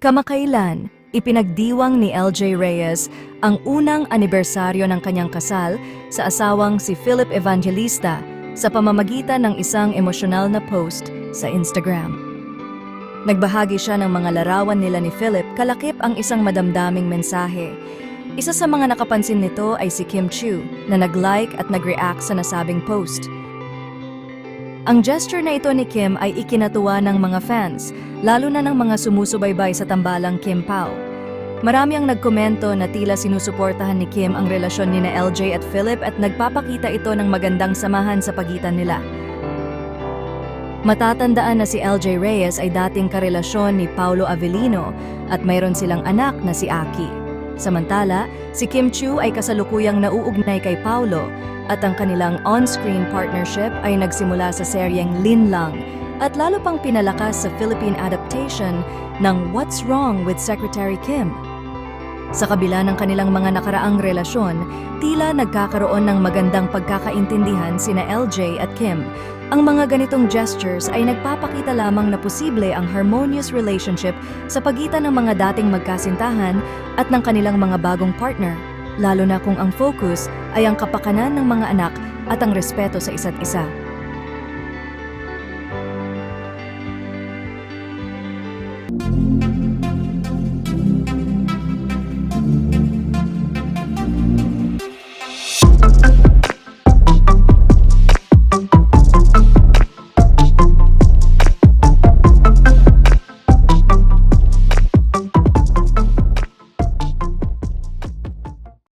Kamakailan, ipinagdiwang ni LJ Reyes ang unang anibersaryo ng kanyang kasal sa asawang si Philip Evangelista sa pamamagitan ng isang emosyonal na post sa Instagram. Nagbahagi siya ng mga larawan nila ni Philip kalakip ang isang madamdaming mensahe. Isa sa mga nakapansin nito ay si Kim Chu na nag-like at nag-react sa nasabing post. Ang gesture na ito ni Kim ay ikinatuwa ng mga fans, lalo na ng mga sumusubaybay sa tambalang Kim Pao. Marami ang nagkomento na tila sinusuportahan ni Kim ang relasyon ni na LJ at Philip at nagpapakita ito ng magandang samahan sa pagitan nila. Matatandaan na si LJ Reyes ay dating karelasyon ni Paulo Avellino at mayroon silang anak na si Aki. Samantala, si Kim Chu ay kasalukuyang nauugnay kay Paulo at ang kanilang on-screen partnership ay nagsimula sa seryeng Lin Lang at lalo pang pinalakas sa Philippine adaptation ng What's Wrong with Secretary Kim. Sa kabila ng kanilang mga nakaraang relasyon, tila nagkakaroon ng magandang pagkakaintindihan sina LJ at Kim. Ang mga ganitong gestures ay nagpapakita lamang na posible ang harmonious relationship sa pagitan ng mga dating magkasintahan at ng kanilang mga bagong partner, lalo na kung ang focus ay ang kapakanan ng mga anak at ang respeto sa isa't isa.